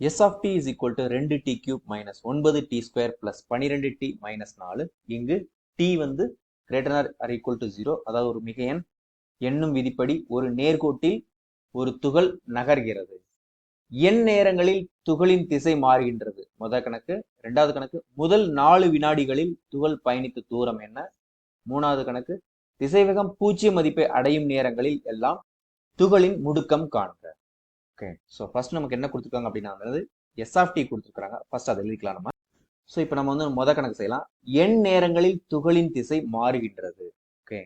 S of T is equal to ரெண்டு T cube minus ஒன்பது T square plus பன்னிரெண்டு T minus நாலு. இங்கு டி வந்து greater or equal to zero அதாவது ஒரு மிக எண் எண்ணும் விதிப்படி ஒரு நேர்கோட்டில் ஒரு துகள் நகர்கிறது. எண் நேரங்களில் துகளின் திசை மாறுகின்றது. முதல் கணக்கு ரெண்டாவது கணக்கு முதல் நாலு வினாடிகளில் துகள் பயணித்த தூரம் என்ன? மூணாவது கணக்கு திசைவேகம் பூஜ்ஜிய மதிப்பை அடையும் நேரங்களில் எல்லாம் துகளின் முடுக்கம் காண்க. ஓகே ஸோ ஃபர்ஸ்ட் நமக்கு என்ன கொடுத்துருக்காங்க அப்படின்னா வந்து எஸ்ஆஃப்டி டி கொடுத்துருக்காங்க ஃபர்ஸ்ட் அதை எழுதிக்கலாம் நம்ம ஸோ இப்போ நம்ம வந்து மொதல் கணக்கு செய்யலாம். எண் நேரங்களில் துகளின் திசை மாறுகின்றது. ஓகே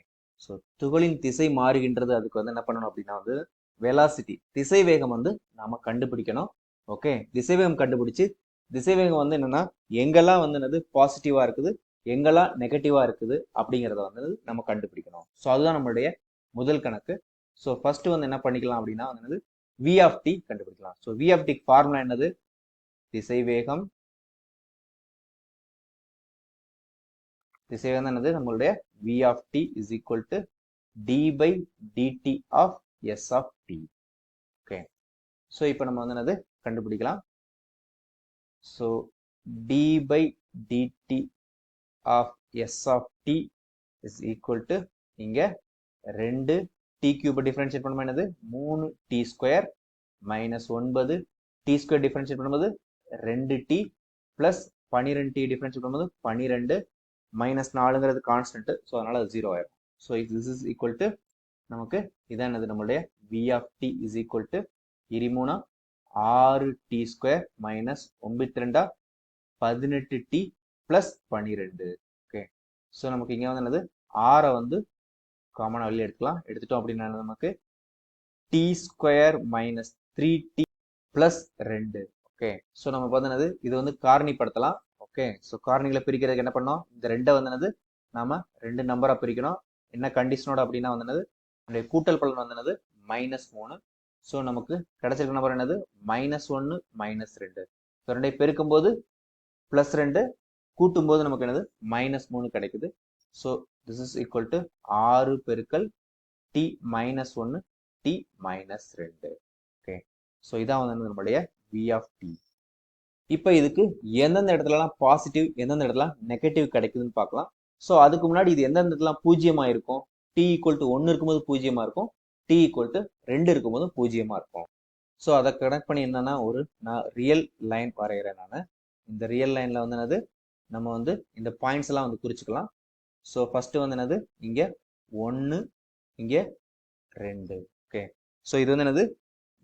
ஸோ துகளின் திசை மாறுகின்றது. அதுக்கு வந்து என்ன பண்ணணும் அப்படின்னா வந்து வெலாசிட்டி திசை வேகம் வந்து நாம் கண்டுபிடிக்கணும். ஓகே திசை வேகம் கண்டுபிடிச்சு திசை வேகம் வந்து என்னன்னா எங்கெல்லாம் வந்து என்னது பாசிட்டிவாக இருக்குது எங்கெல்லாம் நெகட்டிவாக இருக்குது அப்படிங்கிறத வந்து நம்ம கண்டுபிடிக்கணும். ஸோ அதுதான் நம்மளுடைய முதல் கணக்கு. ஸோ ஃபர்ஸ்ட் வந்து என்ன பண்ணிக்கலாம் அப்படின்னா வந்து வி ஆஃப் டி கண்டுபிடிக்கலாம். So V of T formula என்னது? திசை வேகம் திசை வேகம் என்னது? நம்மளுடைய V of T is equal to D by DT of S of T okay so இப்போ நம்ம வந்து என்னது? கண்டுபிடிக்கலாம். So D by DT of S of T is equal to இங்கே ரெண்டு டி கியூபை டிஃபரன்ஷியேட் பண்ணும்போது என்னது? மூணு டி ஸ்கொயர் மைனஸ் ஒன்பது. டி ஸ்கொயர் டிஃபரன்ஷியேட் பண்ணும்போது ரெண்டு டி ப்ளஸ் பன்னிரெண்டு டி டிஃபரன்ஷியேட் பண்ணும்போது பன்னிரெண்டு மைனஸ் நாலுங்கிறது கான்ஸ்டன்ட் ஸோ அதனால் அது ஜீரோ ஆயிடும் so this is equal to நமக்கு இதான் என்னது? நம்மளுடைய V of T is equal to இருமூணா ஆறு டி ஸ்கொயர் மைனஸ் ஒன்பத்தி ரெண்டா பதினெட்டு டி ப்ளஸ் பன்னிரெண்டு ஓகே ஸோ நமக்கு இங்கே வந்து என்னது? ஆறை வந்து காமனாக வெளியே எடுக்கலாம். எடுத்துட்டோம் அப்படின்னா நமக்கு? T square minus three T plus ரெண்டு. ஓகே ஸோ நம்ம பார்த்தனது இது வந்து காரணிப்படுத்தலாம். ஓகே ஸோ காரணிகளை பிரிக்கிறதுக்கு என்ன பண்ணோம்? இந்த ரெண்டை வந்தனது நாம ரெண்டு நம்பராக பிரிக்கணும். என்ன கண்டிஷனோட அப்படின்னா வந்தனது நம்முடைய கூட்டல் பலன் வந்தனது மைனஸ் மூணு. ஸோ நமக்கு கிடைச்சிருக்க நம்பர் என்னது? மைனஸ் ஒன்று மைனஸ் ரெண்டு. ஸோ ரெண்டை பெருக்கும் போது ப்ளஸ் ரெண்டு கூட்டும் போது நமக்கு என்னது? மைனஸ் மூணு கிடைக்குது. So this is equal to ஆறு பெருக்கல் டி மைனஸ் ஒன்று டி மைனஸ் ரெண்டு. ஓகே ஸோ இதான் வந்து நம்மளுடைய வி ஆஃப் டி இப்போ இதுக்கு எந்தெந்த இடத்துலலாம் பாசிட்டிவ் எந்தெந்த இடத்துல நெகட்டிவ் கிடைக்குதுன்னு பார்க்கலாம். ஸோ அதுக்கு முன்னாடி இது எந்தெந்த இடத்துல பூஜ்ஜியமாக இருக்கும்? டி ஈக்குவல் டு ஒன்று இருக்கும்போது பூஜ்ஜியமாக இருக்கும். டி ஈக்குவல் டு ரெண்டு இருக்கும்போது பூஜ்ஜியமாக இருக்கும். ஸோ அதை கனெக்ட் பண்ணி என்னன்னா ஒரு நான் ரியல் லைன் வரைகிறேன் நான். இந்த ரியல் லைனில் வந்து என்னது? நம்ம வந்து இந்த பாயிண்ட்ஸ் எல்லாம் வந்து குறிச்சுக்கலாம். ஸோ ஃபர்ஸ்ட் வந்து என்னது? இங்க ஒன்று இங்க ரெண்டு. ஓகே ஸோ இது வந்து என்னது?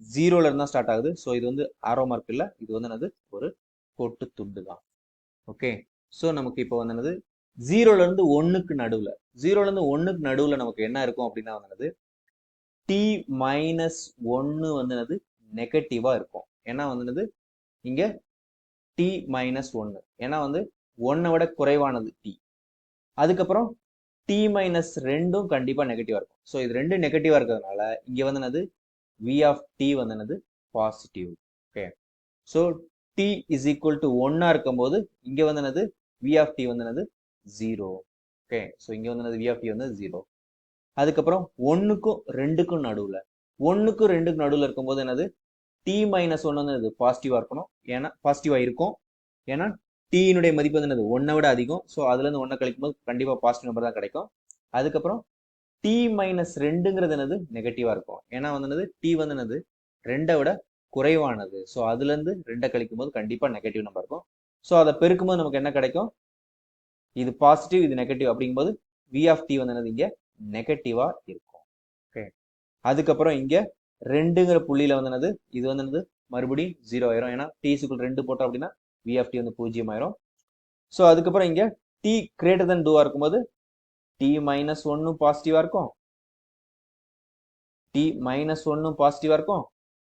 ஜீரோல இருந்தா ஸ்டார்ட் ஆகுது. ஸோ இது வந்து ஆரோ மார்க் இல்லை. இது வந்து என்னது? ஒரு கொட்டு துண்டு தான். ஓகே ஸோ நமக்கு இப்போ வந்து என்னது? ஜீரோல இருந்து ஒன்னுக்கு நடுவில் ஜீரோல இருந்து ஒன்னுக்கு நடுவில் நமக்கு என்ன இருக்கும் அப்படின்னா வந்து டி மைனஸ் ஒன்னு வந்து என்னது? நெகட்டிவா இருக்கும். ஏன்னா வந்து என்னது? இங்க டி மைனஸ் ஒன்னு ஏன்னா வந்து ஒன்னை விட குறைவானது டி அதுக்கப்புறம் டி மைனஸ் ரெண்டும் கண்டிப்பாக நெகட்டிவாக இருக்கும். ஸோ இது ரெண்டும் நெகட்டிவாக இருக்கிறதுனால இங்கே வந்து என்னது? வி ஆஃப் டி வந்து என்னது? Positive okay so T is equal to ஒன்னாக இருக்கும்போது இங்கே வந்து என்னது? வி ஆஃப் டி வந்து என்னது? ஜீரோ ஓகே ஸோ இங்கே வந்து என்னது? வி ஆஃப் டி வந்து ஜீரோ அதுக்கப்புறம் ஒன்றுக்கும் ரெண்டுக்கும் நடுவில் ஒன்றுக்கும் ரெண்டுக்கும் நடுவில் இருக்கும்போது என்னது? டி மைனஸ் ஒன்று வந்து இது பாசிட்டிவாக இருக்கணும். ஏன்னா பாசிட்டிவாக இருக்கும். ஏன்னா டீனுடைய மதிப்பு வந்து என்னது? ஒன்னை விட அதிகம். ஸோ அதுலேருந்து ஒன்றை கழிக்கும் போது கண்டிப்பாக பாசிட்டிவ் நம்பர் தான் கிடைக்கும். அதுக்கப்புறம் டி மைனஸ் ரெண்டுங்கிறது என்னது? நெகட்டிவாக இருக்கும். ஏன்னா வந்து என்னது? டி வந்து என்னது? ரெண்டை விட குறைவானது. ஸோ அதுலேருந்து ரெண்டை கழிக்கும் போது கண்டிப்பாக நெகட்டிவ் நம்பர் இருக்கும். ஸோ அதை பெருக்கும்போது நமக்கு என்ன கிடைக்கும்? இது பாசிட்டிவ் இது நெகட்டிவ் அப்படிங்கும்போது வி ஆஃப் டி வந்து என்னது? இங்கே நெகட்டிவாக இருக்கும். ஓகே அதுக்கப்புறம் இங்கே ரெண்டுங்கிற புள்ளியில் வந்து என்னது? இது வந்து என்னது? மறுபடியும் ஜீரோ ஆயிரும். ஏன்னா டி சிக்குள் ரெண்டு போட்டோம் அப்படின்னா விஎஃப்டி டி வந்து பூஜ்ஜியம் ஆயிரும் ஸோ அதுக்கப்புறம் இங்க டி கிரேட்டர் தென் டூவாக இருக்கும்போது டி மைனஸ் ஒன்னும் பாசிட்டிவா இருக்கும். டி மைனஸ் ஒன்னும் பாசிட்டிவாக இருக்கும்.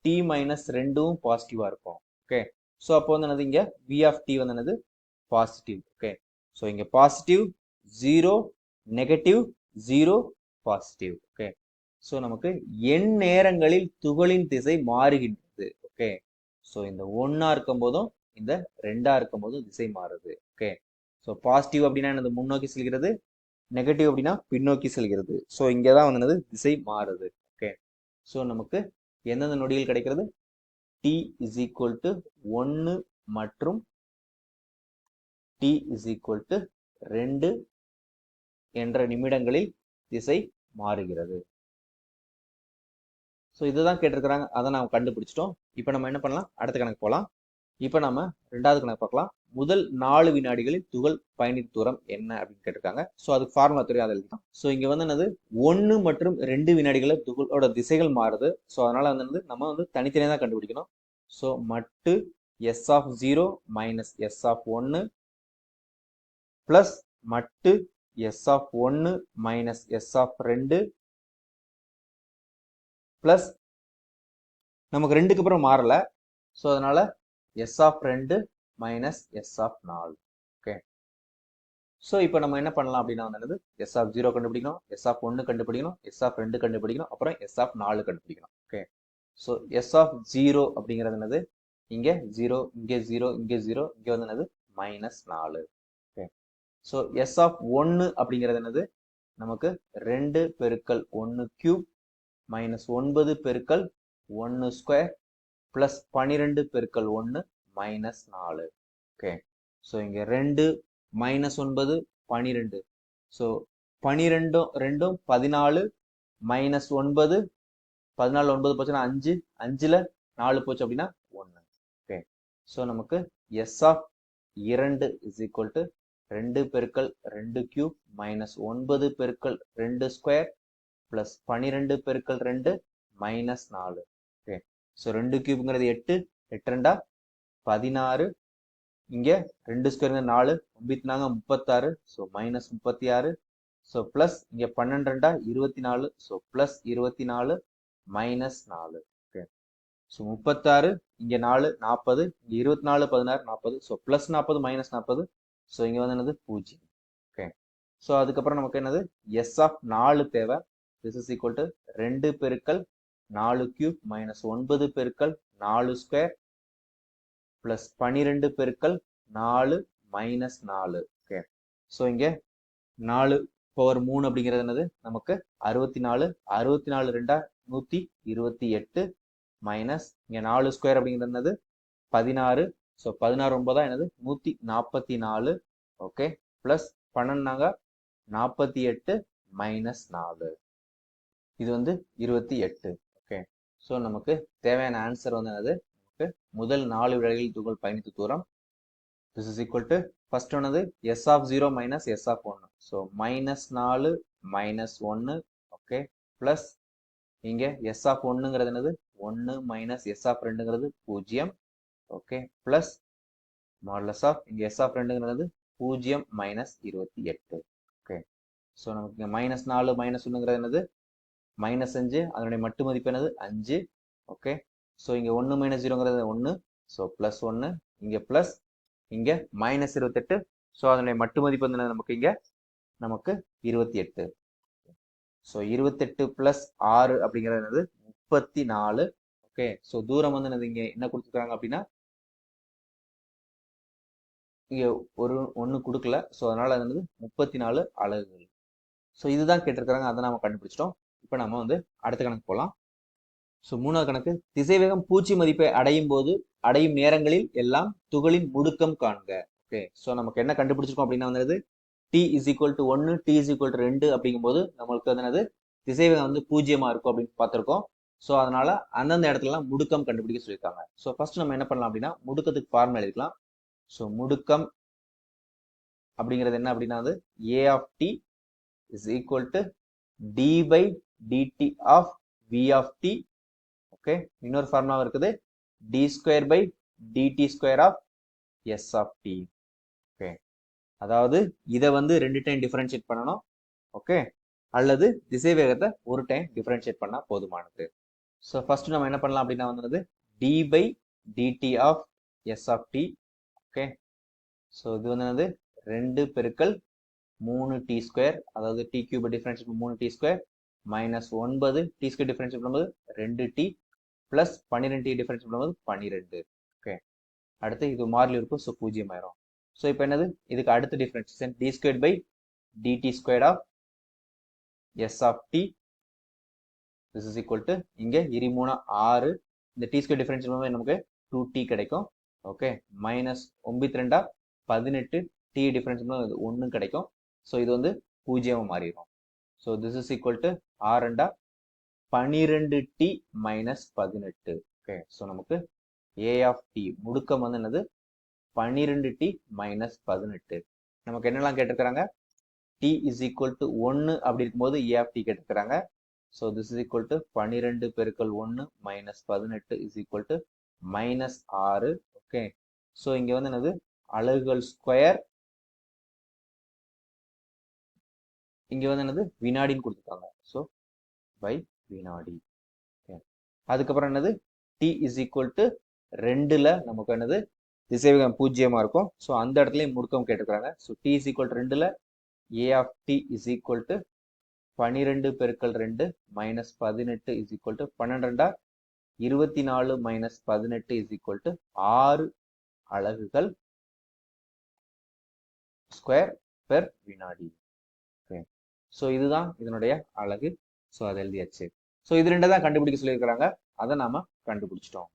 டி மைனஸ் ரெண்டும் பாசிட்டிவா இருக்கும். ஓகே ஸோ அப்போ வந்து என்னது இங்க? வி ஆஃப் டி வந்து என்னது? பாசிட்டிவ் ஓகே ஸோ இங்க positive zero negative zero positive okay so நமக்கு எண் நேரங்களில் துகளின் திசை மாறுகின்றது. ஓகே ஸோ இந்த ஒன்னா இருக்கும் போதும் இந்த ரெண்டா இருக்கும் போதும் திசை மாறுது. ஓகே ஸோ பாசிட்டிவ் அப்படின்னா என்னது? முன்னோக்கி செல்கிறது. நெகட்டிவ் அப்படின்னா பின்னோக்கி செல்கிறது. ஸோ இங்கே தான் வந்து என்னது? திசை மாறுது. ஓகே ஸோ நமக்கு எந்தெந்த நொடிகள் கிடைக்கிறது? டி இஸ் ஈக்குவல் டு ஒன்று மற்றும் டி இஸ் ஈக்குவல் டு ரெண்டு என்ற நிமிடங்களில் திசை மாறுகிறது. ஸோ இதுதான் கேட்டிருக்கிறாங்க. அதை நாம் கண்டுபிடிச்சிட்டோம். இப்போ நம்ம என்ன பண்ணலாம்? அடுத்த கணக்கு போகலாம். இப்போ நம்ம ரெண்டாவது கணக்கு பார்க்கலாம். முதல் நாலு வினாடிகளில் துகள் பயணித்த தூரம் என்ன அப்படின்னு கேட்டிருக்காங்க. ஸோ அதுக்கு ஃபார்முலா தெரியும் அதை தான் ஸோ இங்கே வந்து என்னது? ஒன்று மற்றும் ரெண்டு வினாடிகளில் துகளோட திசைகள் மாறுது. ஸோ அதனால் வந்து நம்ம வந்து தனித்தனியாக தான் கண்டுபிடிக்கணும். ஸோ மட்டு S of zero minus S of ஒன்று ப்ளஸ் மட்டு எஸ் ஆஃப் ஒன்று மைனஸ் எஸ் ஆஃப் ரெண்டு ப்ளஸ் நமக்கு ரெண்டுக்கு அப்புறம் மாறலை. ஸோ அதனால் எஸ் ஆஃப் ரெண்டு மைனஸ் எஸ் ஆஃப் நாலு. ஓகே ஸோ இப்போ நம்ம என்ன பண்ணலாம் அப்படின்னா வந்து எஸ் ஆஃப் ஜீரோ கண்டுபிடிக்கணும் எஸ் ஆஃப் ஒன்று கண்டுபிடிக்கணும் எஸ் ஆஃப் ரெண்டு கண்டுபிடிக்கணும் அப்புறம் எஸ் ஆஃப் நாலு கண்டுபிடிக்கணும். Okay so S of zero அப்படிங்கிறது என்னது? இங்கே ஜீரோ இங்கே ஜீரோ இங்கே ஜீரோ இங்கே வந்து என்னது? மைனஸ் நாலு. ஓகே ஸோ எஸ் ஆஃப் ஒன்று அப்படிங்கிறது என்னது? நமக்கு ரெண்டு பெருக்கல் ஒன்று கியூப் மைனஸ் ஒன்பது பெருக்கல் ஒன்று ஸ்கொயர் ப்ளஸ் பன்னிரெண்டு பெருக்கல் ஒன்று மைனஸ் நாலு. ஓகே ஸோ இங்கே ரெண்டு மைனஸ் ஒன்பது பன்னிரெண்டு ஸோ பனிரெண்டும் ரெண்டும் பதினாலு மைனஸ் ஒன்பது பதினாலு ஒன்பது போச்சுன்னா அஞ்சு அஞ்சில் நாலு போச்சு அப்படின்னா ஒன்று ஓகே ஸோ நமக்கு எஸ் ஆஃப் இரண்டு இஸ் ஈக்குவல் டு ரெண்டு பெருக்கல் ரெண்டு கியூப் மைனஸ் ஒன்பது பெருக்கல் ரெண்டு ஸ்கொயர் ப்ளஸ் பனிரெண்டு பெருக்கல் ரெண்டு மைனஸ் நாலு. ஓகே ஸோ ரெண்டு கியூப்ங்கிறது எட்டு எட்டு ரெண்டா? பதினாறு. இங்கே ரெண்டு ஸ்கொயருங்க நாலு ஒம்பத்தி நாங்க முப்பத்தாறு. ஸோ மைனஸ் முப்பத்தி ஆறு ஸோ ப்ளஸ் இங்கே பன்னெண்டு ரெண்டா? இருபத்தி நாலு ஸோ ப்ளஸ் இருபத்தி நாலு. மைனஸ் நாலு ஓகே ஸோ முப்பத்தாறு இங்கே நாலு நாற்பது இங்கே இருபத்தி நாலு பதினாறு நாற்பது ஸோ ப்ளஸ் நாற்பது மைனஸ் நாற்பது ஸோ இங்கே வந்து என்னது? பூஜ்ஜியம். ஓகே ஸோ அதுக்கப்புறம் நமக்கு என்னது? எஸ் ஆஃப் நாலு தேவை. திஸ் இஸ் ஈக்குவல் டு ரெண்டு பெருக்கள் நாலு கியூப் மைனஸ் ஒன்பது பெருக்கல் நாலு ஸ்கொயர் பிளஸ் பன்னிரெண்டு பெருக்கல் நாலு மைனஸ் நாலு. ஓகே ஸோ இங்கே நாலு பவர் மூணு அப்படிங்கிறது என்னது? நமக்கு அறுபத்தி நாலு அறுபத்தி நாலு ரெண்டா நூற்றி இருபத்தி எட்டு மைனஸ் இங்கே நாலு ஸ்கொயர் அப்படிங்கிறது என்னது? பதினாறு. ஸோ பதினாறு ஒன்பதா என்னது? நூற்றி நாற்பத்தி நாலு ஓகே ப்ளஸ் பன்னெண்டாங்க நாற்பத்தி எட்டு மைனஸ் நாலு. இது வந்து இருபத்தி எட்டு. ஸோ நமக்கு தேவையான ஆன்சர் வந்து என்னது? நமக்கு முதல் நாலு விடைகளில் துகள் பயணித்த தூரம். This is equal to first ஒன்னது S of zero minus S of ஒன்று ஸோ மைனஸ் நாலு மைனஸ் ஒன்று ஓகே ப்ளஸ் இங்கே எஸ் ஆஃப் ஒன்றுங்கிறது என்னது? ஒன்று மைனஸ் எஸ் ஆஃப் ரெண்டுங்கிறது பூஜ்ஜியம் ஓகே ப்ளஸ் மாடலஸ் ஆஃப் இங்கே எஸ் ஆஃப் ரெண்டுங்கிறது பூஜ்ஜியம் மைனஸ் இருபத்தி எட்டு ஓகே ஸோ நமக்கு இங்கே மைனஸ் நாலு மைனஸ் ஒன்றுங்கிறது என்னது? மைனஸ் அஞ்சு அதனுடைய மட்டு மதிப்பு என்னது? அஞ்சு. ஓகே ஸோ இங்கே ஒன்று மைனஸ் ஜீரோங்கிறது ஒன்று ஸோ ப்ளஸ் ஒன்று இங்கே ப்ளஸ் இங்கே மைனஸ் இருபத்தெட்டு. ஸோ அதனுடைய மட்டு மதிப்பு வந்து என்னது நமக்கு இங்கே? நமக்கு இருபத்தி எட்டு. ஸோ இருபத்தெட்டு ப்ளஸ் ஆறு அப்படிங்கிறது என்னது? முப்பத்தி நாலு. ஓகே ஸோ தூரம் வந்து என்னது இங்கே? என்ன கொடுத்துருக்காங்க அப்படின்னா இங்கே ஒரு ஒன்று கொடுக்கல. ஸோ அதனால் அது என்னது? முப்பத்தி நாலு அலகுகள். ஸோ இதுதான் கேட்டிருக்கிறாங்க. அதை நம்ம கண்டுபிடிச்சிட்டோம். இப்போ நம்ம வந்து அடுத்த கணக்கு போகலாம் ஸோ மூணாவது கணக்கு திசைவேகம் பூச்சி மதிப்பை அடையும் போது அடையும் நேரங்களில் எல்லாம் துகளின் முடுக்கம் காண்க. ஓகே ஸோ நமக்கு என்ன கண்டுபிடிச்சிருக்கோம் அப்படின்னா வந்து டி இஸ் ஈக்குவல் டு ஒன்று டி இஸ் ஈக்குவல் டு ரெண்டு அப்படிங்கும்போது நம்மளுக்கு வந்து என்னது திசைவேகம் வந்து பூஜ்ஜியமாக இருக்கும் அப்படின்னு பார்த்துருக்கோம். ஸோ அதனால அந்தந்த இடத்துலலாம் முடுக்கம் கண்டுபிடிக்க சொல்லியிருக்காங்க. ஸோ ஃபர்ஸ்ட் நம்ம என்ன பண்ணலாம் அப்படின்னா முடுக்கத்துக்கு ஃபார்முலா எழுதிக்கலாம். ஸோ முடுக்கம் அப்படிங்கிறது என்ன அப்படின்னா வந்து A of T is equal to D by DT of V of T okay இன்னொரு ஃபார்முலா இருக்குது. D square by DT square of S of T okay அதாவது இதை வந்து ரெண்டு டைம் டிஃபரன்ஷியேட் பண்ணணும் ஓகே அல்லது திசை வேகத்தை ஒரு டைம் டிஃபரன்ஷியேட் பண்ணால் போதுமானது. ஸோ ஃபர்ஸ்ட் நம்ம என்ன பண்ணலாம் அப்படின்னா வந்து D by DT of S of T okay so இது வந்து என்னது ரெண்டு பெருக்கல் மூணு டி ஸ்கொயர் அதாவது டி கியூப் டிஃபரன்ஷியேட் மூணு டி ஸ்கொயர் மைனஸ் ஒன்பது டி ஸ்கொயர் பண்ணும்போது ரெண்டு டி ப்ளஸ் பன்னிரெண்டு டி டிஃபரன்ஷியேட் பண்ணும்போது பன்னிரெண்டு. ஓகே அடுத்து இது மாறில் இருக்கும் ஸோ பூஜ்ஜியம் ஆயிரும். ஸோ இப்போ என்னது? இதுக்கு அடுத்த differentiation D square by DT square of S of T this is equal to இங்கே இரு மூணு ஆறு. இந்த டி ஸ்கொயர் டிஃபரன்ஷியல் பண்ணும்போது நமக்கு டூ டி கிடைக்கும். ஓகே மைனஸ் ஒம்பத்தி ரெண்டா பதினெட்டு டி டிஃபரன்ஸ் இது ஒன்று கிடைக்கும். ஸோ இது வந்து பூஜ்ஜியமாக மாறிடும். So this is equal to ஆரண்டா பனிரெண்டு டி மைனஸ் பதினெட்டு. ஓகே ஸோ நமக்கு ஏ ஆஃப் டி முடுக்கம் வந்து என்னது? பன்னிரெண்டு டி மைனஸ் பதினெட்டு. நமக்கு என்னெல்லாம் கேட்டிருக்கிறாங்க? டி இஸ் ஈக்குவல் டு ஒன்று அப்படி இருக்கும்போது ஏ ஆஃப் டி கேட்டிருக்கிறாங்க. So this is equal to பன்னிரெண்டு பெருக்கல் ஒன்று மைனஸ் பதினெட்டு இஸ் ஈக்குவல் டு மைனஸ் ஆறு. ஓகே ஸோ இங்கே வந்து என்னது? அலகுகள் ஸ்கொயர் இங்கே வந்து என்னது? வினாடின்னு கொடுத்துருக்காங்க. ஸோ பை வினாடி. அதுக்கப்புறம் என்னது? டி இஸ் ஈக்குவல் டு ரெண்டுல நமக்கு என்னது? திசைவேகம் பூஜ்ஜியமா இருக்கும். ஸோ அந்த இடத்துலயும் முடுக்கம் கேட்டுக்கிறாங்க ஸோ டி இஸ் ஈக்குவல் ரெண்டுல A of T is equal to பனிரெண்டு பெருக்கல் ரெண்டு மைனஸ் பதினெட்டு இஸ் ஈக்குவல் டு பன்னெண்டா? இருபத்தி நாலு மைனஸ் பதினெட்டு இஸ் ஈக்குவல் டு ஆறு அலகுகள் ஸ்கொயர் பெர் வினாடி. ஸோ இதுதான் இதனுடைய அழகு. ஸோ அதை எழுதியாச்சு. ஸோ இது ரெண்டு தான் கண்டுபிடிக்க சொல்லியிருக்கிறாங்க. அதை நாம கண்டுபிடிச்சிட்டோம்.